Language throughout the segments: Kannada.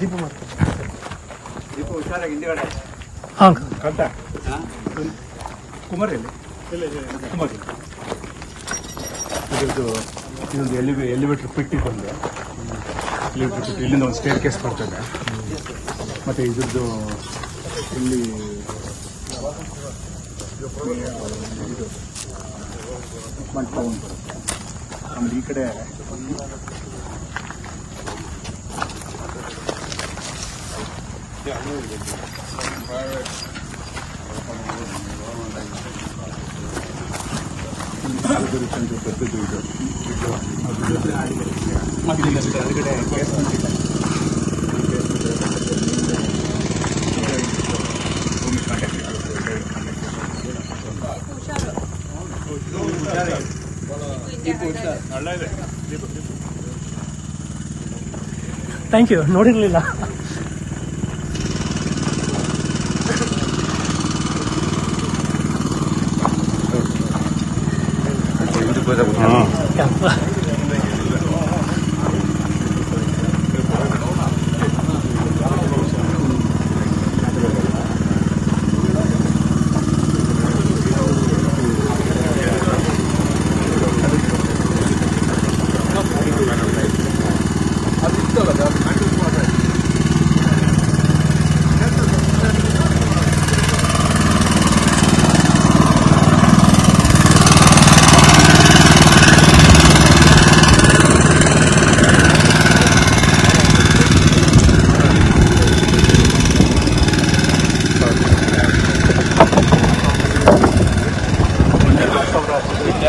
ದೀಪ ಮಾಡ್ತಾರೆ ದೀಪ ಹುಷಾರಾಗಿ ಹಿಂದ್ಗಡೆ ಹಾಂ ಕಂತ ಕುಮಾರಿ ಕುಮಾರಿ ಕುಮಾರ್ ಇದ್ರದ್ದು ಇದೊಂದು ಎಲಿವೆ ಎಲಿವೇಟರ್ ಪಿಟ್ಟಿಗೆ ಬಂದೆ ಎಲಿವೇಟರ್ ಪೆಟ್ಟಿ ಇಲ್ಲಿಂದ ಒಂದು ಸ್ಟೇರ್ ಕೇಸ್ ಬರ್ತದೆ ಮತ್ತು ಇದ್ರದ್ದು ಇಲ್ಲಿ ಮಂಟಪ ಒಂದು ಬರುತ್ತೆ ಆಮೇಲೆ ಈ ಕಡೆ ಕಾಲುಗರಿ ಚಂದ್ರ ದೊಡ್ಡದು ಇದು ಇದು ಅದು ಮತ್ತೆ ಇಲ್ಲ ಬಿಡಿ, ಅದ್ಗಡೆ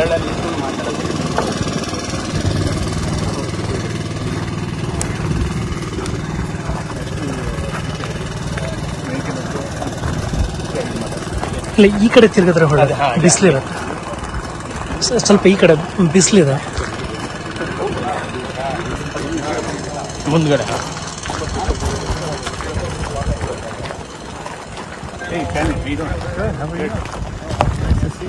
basement ಇಟ್ಕೊಂಡು ಮಾತಾಡೋದು ಇಲ್ಲ ಈ ಕಡೆ ತಿರ್ಗಿದ್ರೆ ಹೊಳೆ ಬಿಸಿಲಿರುತ್ತೆ ಸ್ವಲ್ಪ ಈ ಕಡೆ ಬಿಸಿಲಿದೆ ಮುಂದ್ಗಡೆ Hey,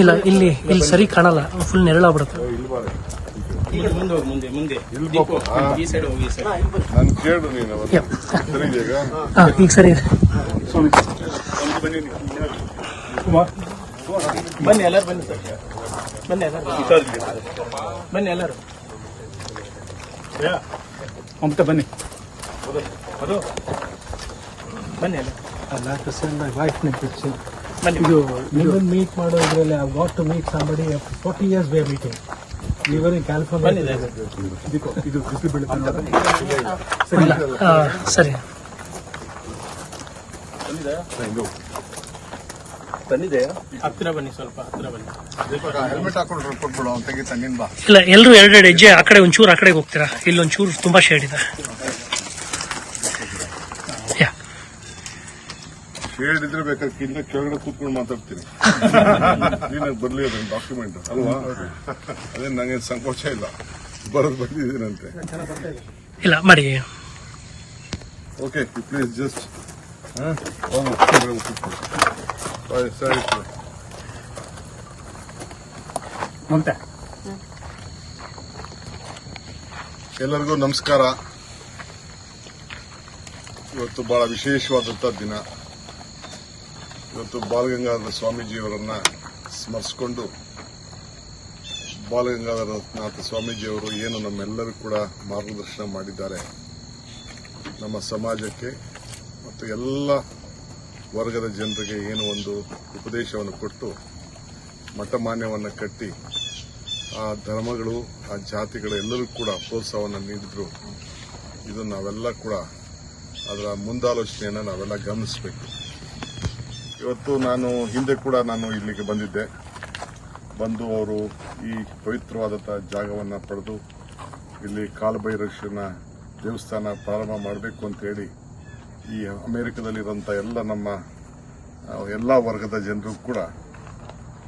ಇಲ್ಲ ಇಲ್ಲಿ ಇಲ್ಲಿ ಸರಿ ಕಾಣಲ್ಲ. ಫುಲ್ ನೆರಳಾಗ್ಬಿಡುತ್ತೆ ಮುಂದೆ ಹೋಗಿ ಮುಂದೆ ಮುಂದೆ ದೀಪು, ಈ ಸೈಡ್ ಹೋಗಿ ಈ ಸೈಡ್ ನಾನು ಕೇಳು ನೀನು ಅವತ್ತು. ಯಪ್. ಸರಿ ಈಗ ಹಾಂ ಈಗ ಸರಿ ಇದೆ. ಬನ್ನಿ ಎಲ್ಲರೂ ಬನ್ನಿ ಸರ್. ಬನ್ನಿ ಎಲ್ಲರೂ. ಬನ್ನಿ ಎಲ್ಲರೂ. ಮಮತಾ ಬನ್ನಿ. ಅದು. ಬನ್ನಿ ಎಲ್ಲ I'd like ವಾಯ್ಸ್ send ಇದು ನಿಮ್ಮನ್ನು ಮೀಟ್ ಮಾಡೋದ್ರಲ್ಲಿ I want to meet somebody forty years we are meeting liver in California ಇದು ಬಿಸಿಲು ಸರಿ. ಇಲ್ಲ ಎಲ್ಲರೂ ಎರಡೆರಡು ಹೆಜ್ಜೆ ಆ ಕಡೆ ಒಂಚೂರು ಆ ಕಡೆಗೆ ಹೋಗ್ತೀರಾ? ಇಲ್ಲೊಂಚೂರು ತುಂಬಾ ಶೇಡ್ ಇದೆ. ಹೇಳಿದ್ರೆ ಬೇಕಾದ್ರೆ ಕಿನ್ನ ಕೆಳಗಡೆ ಕೂತ್ಕೊಂಡು ಮಾತಾಡ್ತೀನಿ. ನೀನಾಗ ಬರ್ಲಿ ಅದನ್ನ ಡಾಕ್ಯುಮೆಂಟ್ ಅಲ್ವಾ? ಅದೇ ನಂಗೆ ಸಂಕೋಚ ಇಲ್ಲ. ಬರೋದು ಬಂದಿದ್ದೀನಂತೆ. ಇಲ್ಲ ಮಾಡಿ. ಓಕೆ ಪ್ಲೀಸ್ ಜಸ್ಟ್ ಸರಿ ಎಲ್ಲರಿಗೂ ನಮಸ್ಕಾರ. ಇವತ್ತು ಬಹಳ ವಿಶೇಷವಾದಂಥ ದಿನ. ಇವತ್ತು ಬಾಲಗಂಗಾಧರ ಸ್ವಾಮೀಜಿಯವರನ್ನ ಸ್ಮರಿಸಿಕೊಂಡು ಬಾಲಗಂಗಾಧರ ನಾಥ ಸ್ವಾಮೀಜಿಯವರು ಏನು ನಮ್ಮೆಲ್ಲರೂ ಕೂಡ ಮಾರ್ಗದರ್ಶನ ಮಾಡಿದ್ದಾರೆ. ನಮ್ಮ ಸಮಾಜಕ್ಕೆ ಮತ್ತು ಎಲ್ಲ ವರ್ಗದ ಜನರಿಗೆ ಏನು ಒಂದು ಉಪದೇಶವನ್ನು ಕೊಟ್ಟು ಮಠಮಾನ್ಯವನ್ನು ಕಟ್ಟಿ ಆ ಧರ್ಮಗಳು, ಆ ಜಾತಿಗಳು ಎಲ್ಲರೂ ಕೂಡ ಪ್ರೋತ್ಸಾಹವನ್ನು ನೀಡಿದ್ರು. ಇದು ನಾವೆಲ್ಲ ಕೂಡ ಅದರ ಮುಂದಾಲೋಚನೆಯನ್ನು ನಾವೆಲ್ಲ ಗಮನಿಸಬೇಕು. ಇವತ್ತು ನಾನು ಹಿಂದೆ ಕೂಡ ನಾನು ಇಲ್ಲಿಗೆ ಬಂದಿದ್ದೆ. ಬಂದು ಅವರು ಈ ಪವಿತ್ರವಾದಂಥ ಜಾಗವನ್ನು ಪಡೆದು ಇಲ್ಲಿ ಕಾಲಭೈರಕ್ಷನ ದೇವಸ್ಥಾನ ಪ್ರಾರಂಭ ಮಾಡಬೇಕು ಅಂತ ಹೇಳಿ ಈ ಅಮೇರಿಕದಲ್ಲಿರುವಂಥ ಎಲ್ಲ ನಮ್ಮ ಎಲ್ಲ ವರ್ಗದ ಜನರು ಕೂಡ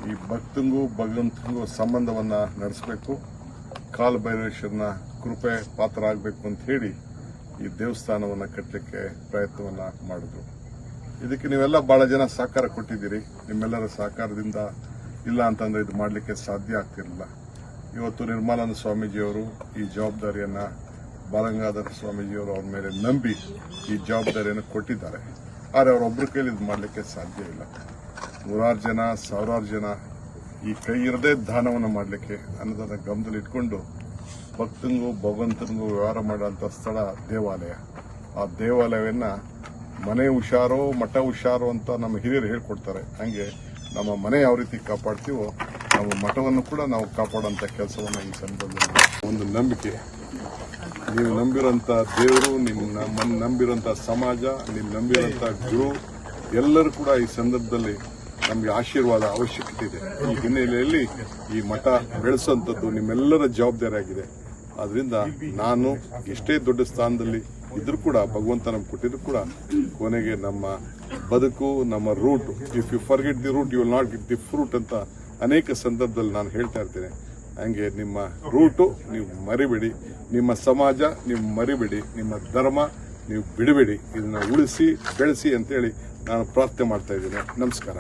ಈ ಭಕ್ತಂಗೂ ಭಗವಂತಿಗೂ ಸಂಬಂಧವನ್ನು ನಡೆಸಬೇಕು. ಕಾಲಭೈರೇಶ್ವರನ ಕೃಪೆ ಪಾತ್ರ ಆಗಬೇಕು ಅಂತ ಹೇಳಿ ಈ ದೇವಸ್ಥಾನವನ್ನು ಕಟ್ಟಲಿಕ್ಕೆ ಪ್ರಯತ್ನವನ್ನು ಮಾಡಿದ್ರು. ಇದಕ್ಕೆ ನೀವೆಲ್ಲ ಬಹಳ ಜನ ಸಹಕಾರ ಕೊಟ್ಟಿದ್ದೀರಿ. ನಿಮ್ಮೆಲ್ಲರ ಸಹಕಾರದಿಂದ ಇಲ್ಲ ಅಂತಂದ್ರೆ ಇದು ಮಾಡಲಿಕ್ಕೆ ಸಾಧ್ಯ ಆಗ್ತಿರಲಿಲ್ಲ. ಇವತ್ತು ನಿರ್ಮಲಾನಂದ ಸ್ವಾಮೀಜಿಯವರು ಈ ಜವಾಬ್ದಾರಿಯನ್ನ ಬಾಲಗಂಗಾಧರ ಸ್ವಾಮೀಜಿಯವರು ಅವ್ರ ಮೇಲೆ ನಂಬಿ ಈ ಜವಾಬ್ದಾರಿಯನ್ನು ಕೊಟ್ಟಿದ್ದಾರೆ. ಆದರೆ ಅವರೊಬ್ಬರ ಕೈಲಿ ಇದು ಮಾಡಲಿಕ್ಕೆ ಸಾಧ್ಯ ಇಲ್ಲ. ನೂರಾರು ಜನ, ಸಾವಿರಾರು ಜನ ಈ ಕೈ ಇರದೇ ದಾನವನ್ನು ಮಾಡಲಿಕ್ಕೆ ಅನ್ನೋದನ್ನ ಗಮನದಲ್ಲಿ ಇಟ್ಕೊಂಡು ಭಕ್ತಂಗೂ ಭಗವಂತನಿಗೂ ವ್ಯವಹಾರ ಮಾಡುವಂಥ ಸ್ಥಳ ದೇವಾಲಯ. ಆ ದೇವಾಲಯವನ್ನ ಮನೆ ಹುಷಾರು, ಮಠ ಹುಷಾರು ಅಂತ ನಮ್ಮ ಹಿರಿಯರು ಹೇಳ್ಕೊಡ್ತಾರೆ. ಹಂಗೆ ನಮ್ಮ ಮನೆ ಯಾವ ರೀತಿ ಕಾಪಾಡ್ತೀವೋ ನಾವು ಮಠವನ್ನು ಕೂಡ ನಾವು ಕಾಪಾಡುವಂತ ಕೆಲಸವನ್ನು ಈ ಸಂದರ್ಭದಲ್ಲಿ ಒಂದು ನಂಬಿಕೆ. ನೀವು ನಂಬಿರೋಂಥ ದೇವರು ನಿಮ್ಮ ನಂಬಿರೋಂಥ ಸಮಾಜ ನೀವು ನಂಬಿರೋಂಥ ಗುರು, ಎಲ್ಲರೂ ಕೂಡ ಈ ಸಂದರ್ಭದಲ್ಲಿ ನಮಗೆ ಆಶೀರ್ವಾದ ಅವಶ್ಯಕತೆ ಇದೆ. ಈ ಹಿನ್ನೆಲೆಯಲ್ಲಿ ಈ ಮಠ ಬೆಳೆಸುವಂಥದ್ದು ನಿಮ್ಮೆಲ್ಲರ ಜವಾಬ್ದಾರಿ ಆಗಿದೆ ಆದ್ರಿಂದ ನಾನು ಎಷ್ಟೇ ದೊಡ್ಡ ಸ್ಥಾನದಲ್ಲಿ ಇದ್ರೂ ಕೂಡ ಭಗವಂತ ನಮ್ಗೆ ಕೊಟ್ಟಿದ್ರು ಕೂಡ ಕೊನೆಗೆ ನಮ್ಮ ಬದುಕು, ನಮ್ಮ root if you forget the root you will not get the fruit ಅಂತ ಅನೇಕ ಸಂದರ್ಭದಲ್ಲಿ ನಾನು ಹೇಳ್ತಾ ಇರ್ತೇನೆ. ಹಂಗೆ ನಿಮ್ಮ ರೂಟು ನೀವು ಮರಿಬೇಡಿ. ನಿಮ್ಮ ಸಮಾಜ ನೀವು ಮರಿಬೇಡಿ. ನಿಮ್ಮ ಧರ್ಮ ನೀವು ಬಿಡಬೇಡಿ. ಇದನ್ನ ಉಳಿಸಿ, ಬೆಳೆಸಿ ಅಂತೇಳಿ ನಾನು ಪ್ರಾರ್ಥನೆ ಮಾಡ್ತಾ ಇದ್ದೀನಿ. ನಮಸ್ಕಾರ.